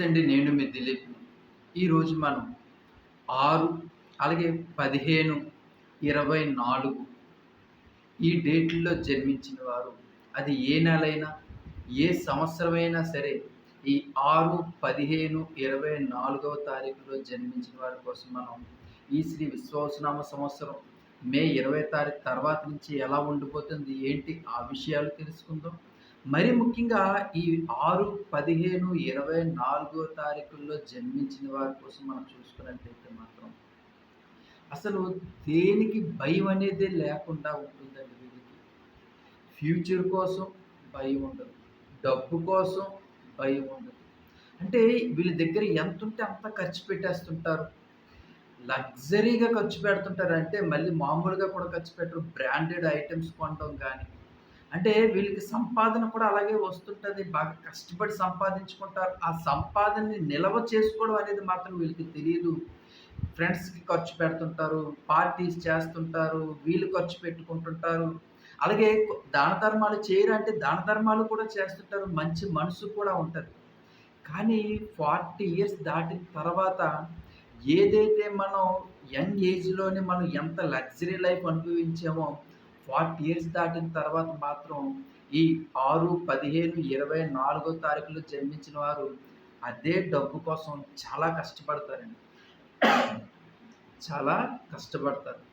నమస్తే అండి నేను మీ దిలీప్. ఈరోజు మనం ఆరు అలాగే పదిహేను ఇరవై నాలుగు ఈ డేట్లలో జన్మించిన వారు. అది ఏ నెలైనా ఏ సంవత్సరమైనా సరే ఈ ఆరు పదిహేను ఇరవై నాలుగవ తారీఖులో జన్మించిన వారి కోసం మనం ఈ శ్రీ విశ్వాసనామ సంవత్సరం మే ఇరవై తారీఖు తర్వాత నుంచి ఎలా ఉండిపోతుంది ఏంటి ఆ విషయాలు తెలుసుకుందాం. మరి ముఖ్యంగా ఈ ఆరు పదిహేను ఇరవై నాలుగో తారీఖుల్లో జన్మించిన వారి కోసం మనం చూసుకున్నట్లయితే మాత్రం అసలు దేనికి భయం అనేది లేకుండా ఉంటుందండి వీరికి ఫ్యూచర్ కోసం భయం ఉండదు. డబ్బు కోసం భయం ఉండదు. అంటే వీళ్ళ దగ్గర ఎంత ఉంటే అంత ఖర్చు పెట్టేస్తుంటారు. లగ్జరీగా ఖర్చు పెడుతుంటారు. అంటే మళ్ళీ మామూలుగా కూడా ఖర్చు పెట్టరు. బ్రాండెడ్ ఐటమ్స్ కొనడం కానీ అంటే వీళ్ళకి సంపాదన కూడా అలాగే వస్తుంటుంది. బాగా కష్టపడి సంపాదించుకుంటారు. ఆ సంపాదనని నిల్వ చేసుకోవడం అనేది మాత్రం వీళ్ళకి తెలియదు ఫ్రెండ్స్కి ఖర్చు పెడుతుంటారు. పార్టీస్ చేస్తుంటారు. వీళ్ళు ఖర్చు పెట్టుకుంటుంటారు. అలాగే దాన ధర్మాలు చేయరు అంటే దాన ధర్మాలు కూడా చేస్తుంటారు. మంచి మనసు కూడా ఉంటుంది. కానీ ఫార్టీ ఇయర్స్ దాటిన తర్వాత ఏదైతే మనం యంగ్ ఏజ్లోనే మనం ఎంత లగ్జరీ లైఫ్ అనుభవించామో ఫార్టీ ఇయర్స్ దాటిన తర్వాత మాత్రం ఈ ఆరు పదిహేను ఇరవై నాలుగో తారీఖులో జన్మించిన వారు అదే డబ్బు కోసం చాలా కష్టపడతారండి. చాలా కష్టపడతారు.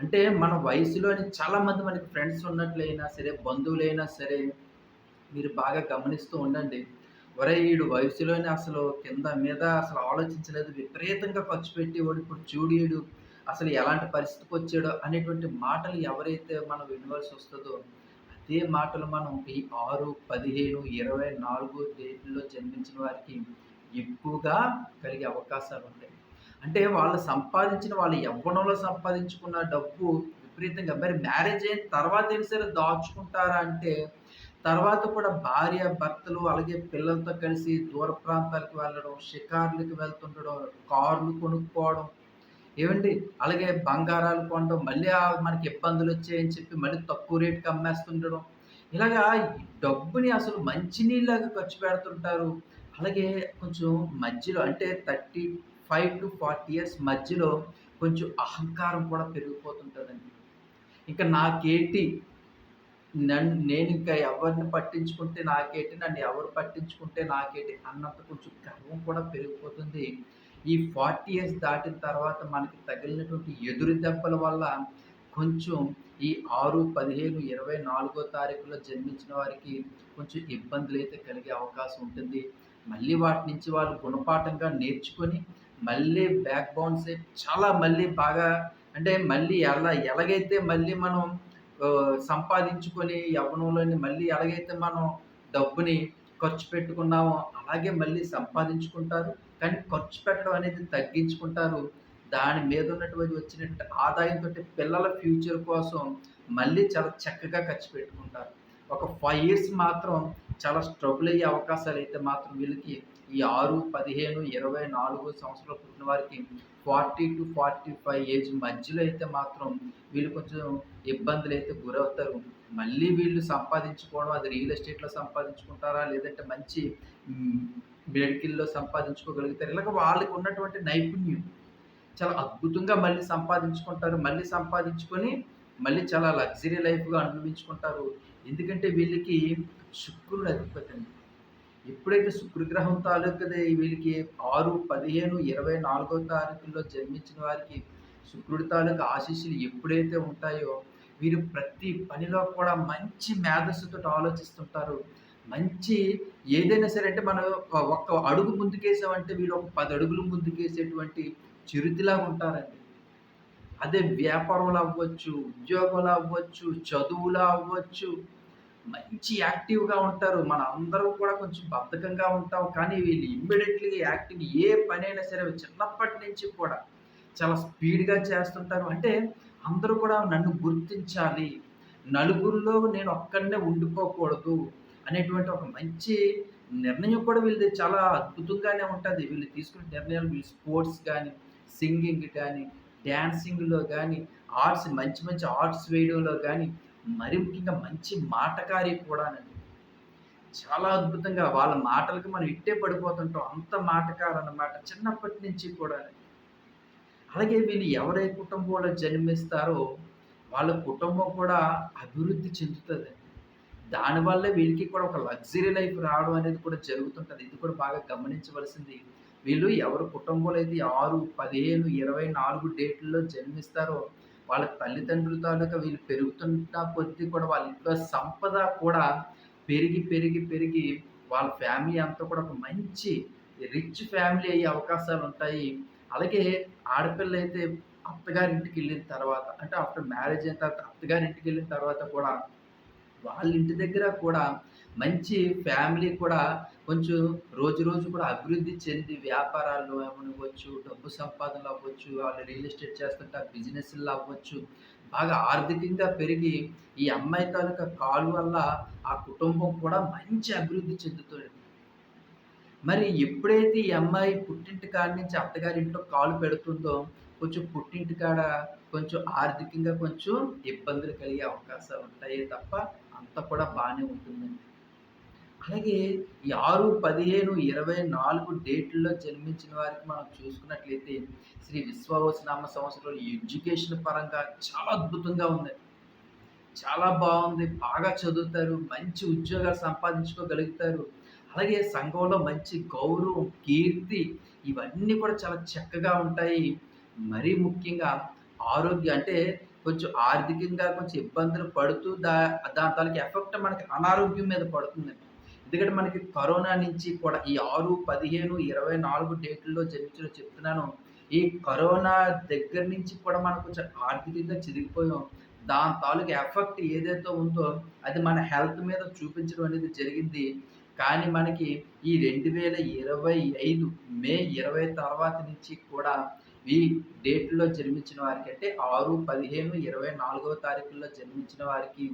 అంటే మన వయసులోని చాలామంది మనకి ఫ్రెండ్స్ ఉన్నట్లయినా సరే బంధువులైనా సరే మీరు బాగా గమనిస్తూ ఉండండి. ఒరే ఈడు వయసులోనే అసలు కింద మీద అసలు ఆలోచించలేదు. విపరీతంగా ఖర్చు పెట్టేవాడు ఇప్పుడు చూడీడు. అసలు ఎలాంటి పరిస్థితికి వచ్చాడో అనేటువంటి మాటలు ఎవరైతే మనం వినవలసి వస్తుందో అదే మాటలు మనం ఈ ఆరు పదిహేను ఇరవై నాలుగు డేట్లో జన్మించిన వారికి ఎక్కువగా కలిగే అవకాశాలు ఉంటాయి. అంటే వాళ్ళు సంపాదించిన వాళ్ళు యవ్వనంలో సంపాదించుకున్న డబ్బు విపరీతంగా మరి మ్యారేజ్ అయిన తర్వాత ఏం సరే దాచుకుంటారా అంటే తర్వాత కూడా భార్య భర్తలు అలాగే పిల్లలతో కలిసి దూర ప్రాంతాలకు వెళ్ళడం షికార్లకు వెళ్తుండడం కార్లు కొనుక్కోవడం ఏమండి అలాగే బంగారాలు కొనడం మళ్ళీ మనకి ఇబ్బందులు వచ్చాయని చెప్పి మళ్ళీ తక్కువ రేటుకి అమ్మేస్తుండడం. ఇలాగా డబ్బుని అసలు మంచినీళ్ళగా ఖర్చు పెడుతుంటారు. అలాగే కొంచెం మధ్యలో అంటే thirty five to forty years మధ్యలో కొంచెం అహంకారం కూడా పెరిగిపోతుంటుందండి. ఇంకా నాకేంటి నన్ను నేను ఇంకా ఎవరిని పట్టించుకుంటే నాకేంటి నన్ను ఎవరు పట్టించుకుంటే నాకేంటి అన్నంత కొంచెం గర్వం కూడా పెరిగిపోతుంది. ఈ ఫార్టీ ఇయర్స్ దాటిన తర్వాత మనకి తగిలినటువంటి ఎదురు దెబ్బల వల్ల కొంచెం ఈ ఆరు పదిహేను ఇరవై నాలుగో తారీఖులో జన్మించిన వారికి కొంచెం ఇబ్బందులు అయితే కలిగే అవకాశం ఉంటుంది. మళ్ళీ వాటి నుంచి వాళ్ళు గుణపాఠంగా నేర్చుకొని మళ్ళీ బ్యాక్ బౌన్స్ చాలా మళ్ళీ బాగా అంటే మళ్ళీ ఎలా ఎలాగైతే మళ్ళీ మనం సంపాదించుకొని యవ్వనంలోని మళ్ళీ ఎలాగైతే మనం డబ్బుని ఖర్చు పెట్టుకున్నామో అలాగే మళ్ళీ సంపాదించుకుంటారు. కానీ ఖర్చు పెట్టడం అనేది తగ్గించుకుంటారు. దాని మీద ఉన్నటువంటి వచ్చినటువంటి ఆదాయంతో పిల్లల ఫ్యూచర్ కోసం మళ్ళీ చాలా చక్కగా ఖర్చు పెట్టుకుంటారు. ఒక ఫైవ్ ఇయర్స్ మాత్రం చాలా స్ట్రగుల్ అయ్యే అవకాశాలు అయితే మాత్రం వీళ్ళకి ఈ ఆరు పదిహేను ఇరవై నాలుగు సంవత్సరాలు పుట్టిన వారికి forty to forty five age మధ్యలో అయితే మాత్రం వీళ్ళు కొంచెం ఇబ్బందులు అయితే గురవుతారు. మళ్ళీ వీళ్ళు సంపాదించుకోవడం అది రియల్ ఎస్టేట్లో సంపాదించుకుంటారా లేదంటే మంచి మెడికల్లో సంపాదించుకోగలుగుతారు ఇలాగ వాళ్ళకి ఉన్నటువంటి నైపుణ్యం చాలా అద్భుతంగా మళ్ళీ సంపాదించుకుంటారు మళ్ళీ సంపాదించుకొని మళ్ళీ చాలా లగ్జరీ లైఫ్గా అనుభవించుకుంటారు. ఎందుకంటే వీళ్ళకి శుక్రుడు అధిపతి అండి. ఎప్పుడైతే శుక్రగ్రహం తాలూకదే వీళ్ళకి ఆరు పదిహేను ఇరవై నాలుగో తారీఖుల్లో జన్మించిన వారికి శుక్రుడి తాలూకు ఆశీస్సులు ఎప్పుడైతే ఉంటాయో వీరు ప్రతి పనిలో కూడా మంచి మేధస్సుతో ఆలోచిస్తుంటారు. మంచి ఏదైనా సరే అంటే మనం ఒక్క అడుగు ముందుకేసామంటే వీళ్ళు ఒక పది అడుగులు ముందుకేసేటువంటి చిరుతిలాగా ఉంటారండి. అదే వ్యాపారంలో అవ్వచ్చు ఉద్యోగంలో అవ్వచ్చు చదువులో అవ్వచ్చు మంచి యాక్టివ్గా ఉంటారు. మన అందరూ కూడా కొంచెం బద్ధకంగా ఉంటాం. కానీ వీళ్ళు ఇమ్మీడియట్లీ యాక్టివ్ ఏ పనైనా సరే చిన్నప్పటి నుంచి కూడా చాలా స్పీడ్గా చేస్తుంటారు. అంటే అందరూ కూడా నన్ను గుర్తించాలి. నలుగురిలో నేను ఒక్కడనే ఉండిపోకూడదు. అనేటువంటి ఒక మంచి నిర్ణయం కూడా వీళ్ళది చాలా అద్భుతంగానే ఉంటుంది వీళ్ళు తీసుకునే నిర్ణయాలు వీళ్ళు స్పోర్ట్స్ కానీ సింగింగ్ కానీ డ్యాన్సింగ్లో కానీ ఆర్ట్స్ మంచి మంచి ఆర్ట్స్ వేయడంలో కానీ మరి ముఖ్యంగా మంచి మాటకారి కూడానండి చాలా అద్భుతంగా వాళ్ళ మాటలకి మనం ఇట్టే పడిపోతుంటాం. అంత మాటకారనమాట చిన్నప్పటి నుంచి కూడా. అలాగే వీళ్ళు ఎవరే కుటుంబంలో జన్మిస్తారో, వాళ్ళ కుటుంబం కూడా అభివృద్ధి చెందుతుంది దానివల్లే వీళ్ళకి కూడా ఒక లగ్జరీ లైఫ్ రావడం అనేది కూడా జరుగుతుంటుంది ఇది కూడా బాగా గమనించవలసింది. వీళ్ళు ఎవరి కుటుంబంలో అయితే ఆరు పదిహేను ఇరవై నాలుగు డేట్లలో జన్మిస్తారో, వాళ్ళ తల్లిదండ్రుల తాలూకా వీళ్ళు పెరుగుతున్న కొద్దీ కూడా వాళ్ళ ఇంట్లో సంపద కూడా పెరిగి, పెరిగి, పెరిగి వాళ్ళ ఫ్యామిలీ అంతా కూడా ఒక మంచి రిచ్ ఫ్యామిలీ అయ్యే అవకాశాలు ఉంటాయి అలాగే ఆడపిల్లయితే అత్తగారింటికెళ్ళిన తర్వాత అంటే ఆఫ్టర్ మ్యారేజ్ అయిన తర్వాత అత్తగారింటికెళ్ళిన తర్వాత కూడా వాళ్ళ ఇంటి దగ్గర కూడా మంచి ఫ్యామిలీ కూడా కొంచెం రోజు రోజు కూడా అభివృద్ధి చెంది వ్యాపారాల్లో అవ్వనివ్వచ్చు, డబ్బు సంపాదనలు అవ్వచ్చు, వాళ్ళు రియల్ ఎస్టేట్ చేస్తుంటే బిజినెస్లు అవ్వచ్చు. బాగా ఆర్థికంగా పెరిగి ఈ అమ్మాయి తాలూకా కాలు వల్ల ఆ కుటుంబం కూడా మంచి అభివృద్ధి చెందుతుంది. మరి ఎప్పుడైతే ఈ అమ్మాయి పుట్టింటి కాడ నుంచి అత్తగారింట్లో కాలు పెడుతుందో, కొంచెం పుట్టింటి కాడ కొంచెం ఆర్థికంగా కొంచెం ఇబ్బందులు కలిగే అవకాశాలు ఉంటాయి తప్ప అంతా కూడా బాగానే ఉంటుందండి. అలాగే ఈ 6, 15, 24 డేట్‌ల్లో జన్మించిన వారికి మనం చూసుకున్నట్లయితే శ్రీ విశ్వవసనామ సంవత్సరంలో ఎడ్యుకేషన్ పరంగా చాలా అద్భుతంగా ఉంది చాలా బాగుంది బాగా చదువుతారు. మంచి ఉద్యోగాలు సంపాదించుకోగలుగుతారు. అలాగే సంఘంలో మంచి గౌరవం, కీర్తి ఇవన్నీ కూడా చాలా చక్కగా ఉంటాయి. మరీ ముఖ్యంగా ఆరోగ్యం అంటే కొంచెం ఆర్థికంగా కొంచెం ఇబ్బందులు పడుతూ దా దాని తాలూకు ఎఫెక్ట్ మనకి అనారోగ్యం మీద పడుతుందండి. ఎందుకంటే మనకి కరోనా నుంచి కూడా ఈ ఆరు పదిహేను ఇరవై నాలుగు డేట్లలో జన్మించిన చెప్తున్నాను. ఈ కరోనా దగ్గర నుంచి కూడా మనం కొంచెం ఆర్థికంగా చిరిగిపోయాం దాని తాలూకు ఎఫెక్ట్ ఏదైతే ఉందో అది మన హెల్త్ మీద చూపించడం అనేది జరిగింది. కానీ మనకి ఈ 2025 మే 20 తర్వాత నుంచి కూడా ఈ డేట్‌లో జన్మించిన వారికి అంటే ఆరు పదిహేను ఇరవై నాలుగవ తారీఖుల్లో జన్మించిన వారికి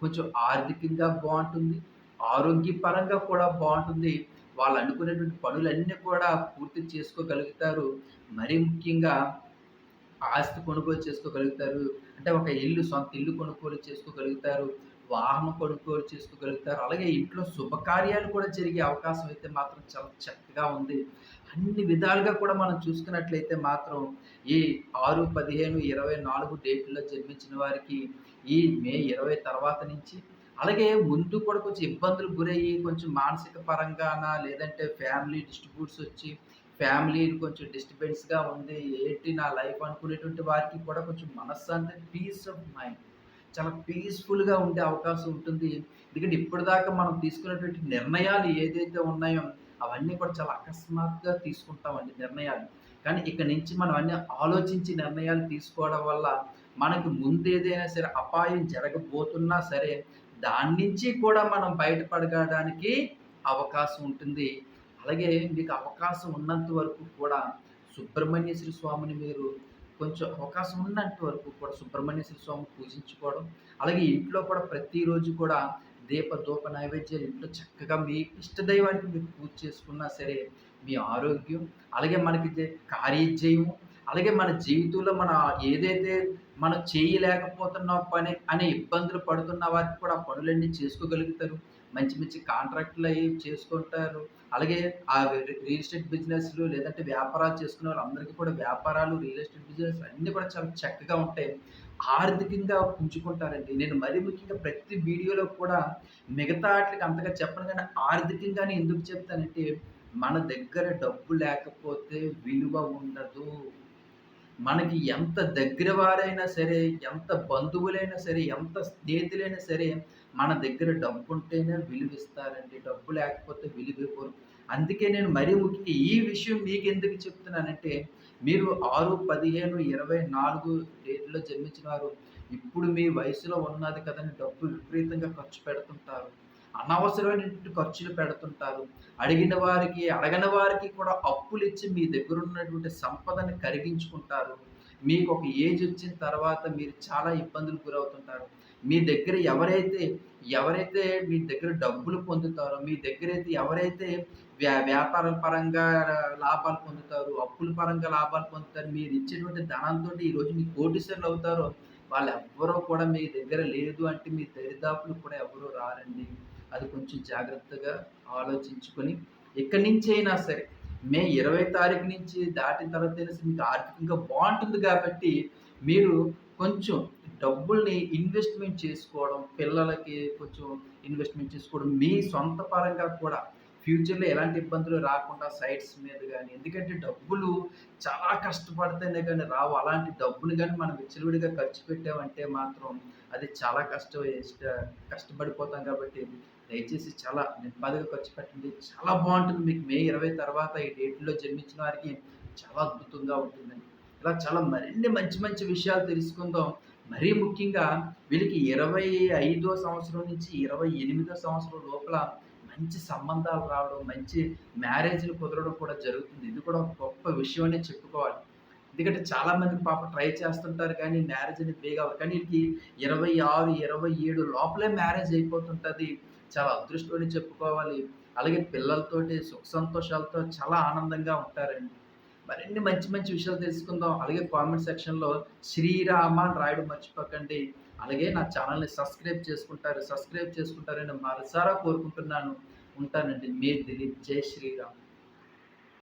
కొంచెం ఆర్థికంగా బాగుంటుంది ఆరోగ్యపరంగా కూడా బాగుంటుంది వాళ్ళు అనుకునేటువంటి పనులన్నీ కూడా పూర్తి చేసుకోగలుగుతారు. మరీ ముఖ్యంగా ఆస్తి కొనుగోలు చేసుకోగలుగుతారు. అంటే ఒక ఇల్లు సొంత ఇల్లు కొనుగోలు చేసుకోగలుగుతారు. వాహనం కొనుగోలు చేసుకోగలుగుతారు. అలాగే ఇంట్లో శుభకార్యాలు కూడా జరిగే అవకాశం అయితే మాత్రం చాలా చక్కగా ఉంది. అన్ని విధాలుగా కూడా మనం చూసుకున్నట్లయితే మాత్రం ఈ ఆరు పదిహేను ఇరవై నాలుగు డేట్లలో జన్మించిన వారికి ఈ మే 20 తర్వాత నుంచి అలాగే ముందు కూడా కొంచెం ఇబ్బందులకు గురయ్యి కొంచెం మానసిక పరంగాన లేదంటే ఫ్యామిలీ డిస్ట్రిబ్యూట్స్ వచ్చి ఫ్యామిలీ కొంచెం డిస్టర్బెన్స్‌గా ఉంది. ఏంటి నా లైఫ్ అనుకునేటువంటి వారికి కూడా కొంచెం మనశ్శాంతి పీస్ ఆఫ్ మైండ్ చాలా పీస్‌ఫుల్‌గా ఉండే అవకాశం ఉంటుంది. ఎందుకంటే ఇప్పటిదాకా మనం తీసుకున్నటువంటి నిర్ణయాలు ఏదైతే ఉన్నాయో అవన్నీ కూడా చాలా అకస్మాత్తుగా తీసుకుంటామండి నిర్ణయాలు. కానీ ఇక్కడ నుంచి మనం అన్ని ఆలోచించి నిర్ణయాలు తీసుకోవడం వల్ల మనకి ముందేదైనా సరే అపాయం జరగబోతున్నా సరే దాని నుంచి కూడా మనం బయటపడడానికి అవకాశం ఉంటుంది. అలాగే మీకు అవకాశం ఉన్నంత వరకు కూడా సుబ్రహ్మణ్యేశ్వర స్వామిని మీరు కొంచెం అవకాశం ఉన్నంత వరకు కూడా సుబ్రహ్మణ్యేశ్వర స్వామి పూజించుకోవడం, అలాగే ఇంట్లో కూడా ప్రతిరోజు కూడా దీప, ధూప నైవేద్యాలు ఇంట్లో చక్కగా మీ ఇష్టదైవానికి మీరు పూజ చేసుకున్నా సరే, మీ ఆరోగ్యం, అలాగే మనకి కార్యజయము, అలాగే మన జీవితంలో మన ఏదైతే మనం చేయలేకపోతున్న పని అనే ఇబ్బందులు పడుతున్న వారికి కూడా ఆ పనులన్నీ చేసుకోగలుగుతారు. మంచి మంచి కాంట్రాక్టులయి చేసుకుంటారు. అలాగే ఆ రియల్ ఎస్టేట్ బిజినెస్‌లు లేదంటే వ్యాపారాలు చేసుకునే వాళ్ళందరికీ కూడా వ్యాపారాలు, రియల్ ఎస్టేట్ బిజినెస్ అన్నీ కూడా చాలా చక్కగా ఉంటాయి. ఆర్థికంగా పుంజుకుంటారండి. నేను మరీ ముఖ్యంగా ప్రతి వీడియోలో కూడా మిగతా వాటికి అంతగా చెప్పను కానీ ఆర్థికంగానే ఎందుకు చెప్తానంటే, మన దగ్గర డబ్బు లేకపోతే విలువ ఉండదు. మనకి ఎంత దగ్గర వారైనా సరే, ఎంత బంధువులైనా సరే, ఎంత స్నేహితులైనా సరే, మన దగ్గర డబ్బుంటేనే విలువిస్తారండి. డబ్బు లేకపోతే విలువివ్వరు. అందుకే నేను మరీ ముఖ్యంగా ఈ విషయం మీకు ఎందుకు చెప్తున్నానంటే, మీరు 6, 15, 24 డేట్‌లో జన్మించిన వారు ఇప్పుడు మీ వయసులో ఉన్నది కదండీ డబ్బు విపరీతంగా ఖర్చు పెడుతుంటారు. అనవసరమైనటువంటి ఖర్చులు పెడుతుంటారు. అడిగిన వారికి, అడగని వారికి కూడా అప్పులు ఇచ్చి మీ దగ్గర ఉన్నటువంటి సంపదని కరిగించుకుంటారు. మీకు ఒక ఏజ్ వచ్చిన తర్వాత మీరు చాలా ఇబ్బందులు గురవుతుంటారు. మీ దగ్గర ఎవరైతే, ఎవరైతే మీ దగ్గర డబ్బులు పొందుతారో, మీ దగ్గర అయితే ఎవరైతే వ్యా వ్యాపార పరంగా లాభాలు పొందుతారో, అప్పుల పరంగా లాభాలు పొందుతారు మీరు ఇచ్చేటువంటి ధనంతో ఈరోజు అవుతారో వాళ్ళు వాళ్ళెవ్వరూ కూడా మీ దగ్గర లేదు అంటే మీ దరిదాపులు కూడా ఎవరు రారండి. అది కొంచెం జాగ్రత్తగా ఆలోచించుకొని ఎక్కడి అయినా సరే మే ఇరవై తారీఖు నుంచి దాటిన తర్వాత అయినా మీకు ఆర్థికంగా బాగుంటుంది కాబట్టి మీరు కొంచెం డబ్బుల్ని ఇన్వెస్ట్మెంట్ చేసుకోవడం పిల్లలకి కొంచెం ఇన్వెస్ట్మెంట్ చేసుకోవడం మీ సొంత పరంగా కూడా ఫ్యూచర్‌లో ఎలాంటి ఇబ్బందులు రాకుండా సైట్స్ మీద కానీ ఎందుకంటే డబ్బులు చాలా కష్టపడితేనే కానీ రావు. అలాంటి డబ్బులు కానీ మనం విచ్చలవిడిగా ఖర్చు పెట్టామంటే మాత్రం అది చాలా కష్టం కష్టపడిపోతాం కాబట్టి దయచేసి చాలా నెమ్మదిగా ఖర్చు పెట్టండి. చాలా బాగుంటుంది మీకు మే 20 తర్వాత ఈ డేట్‌లో జన్మించిన వారికి చాలా అద్భుతంగా ఉంటుందండి. ఇలా చాలా మరిన్ని మంచి మంచి విషయాలు తెలుసుకుందాం. మరీ ముఖ్యంగా వీళ్ళకి 25 సంవత్సరం నుంచి 28 సంవత్సరం లోపల మంచి సంబంధాలు రావడం, మంచి మ్యారేజ్‌లు కుదరడం కూడా జరుగుతుంది. ఇది కూడా ఒక గొప్ప విషయం అనే చెప్పుకోవాలి. ఎందుకంటే చాలా పాప ట్రై చేస్తుంటారు కానీ మ్యారేజ్ అనేది బేగా అవ్వదు. కానీ ఈళ్ళకి 26, 27 లోపలే మ్యారేజ్ అయిపోతుంటుంది చాలా అదృష్టం అని చెప్పుకోవాలి. అలాగే పిల్లలతోటి సుఖ సంతోషాలతో చాలా ఆనందంగా ఉంటారండి. మరిన్ని మంచి మంచి విషయాలు తెలుసుకుందాం. అలాగే కామెంట్ సెక్షన్‌లో శ్రీరామ అని రాయడం మర్చిపోకండి. అలాగే నా ఛానల్ని సబ్స్క్రైబ్ చేసుకుంటారు. సబ్స్క్రైబ్ చేసుకుంటారని మరసారా కోరుకుంటున్నాను. ఉంటానండి. మీ దిలీప్. జై శ్రీరామ్.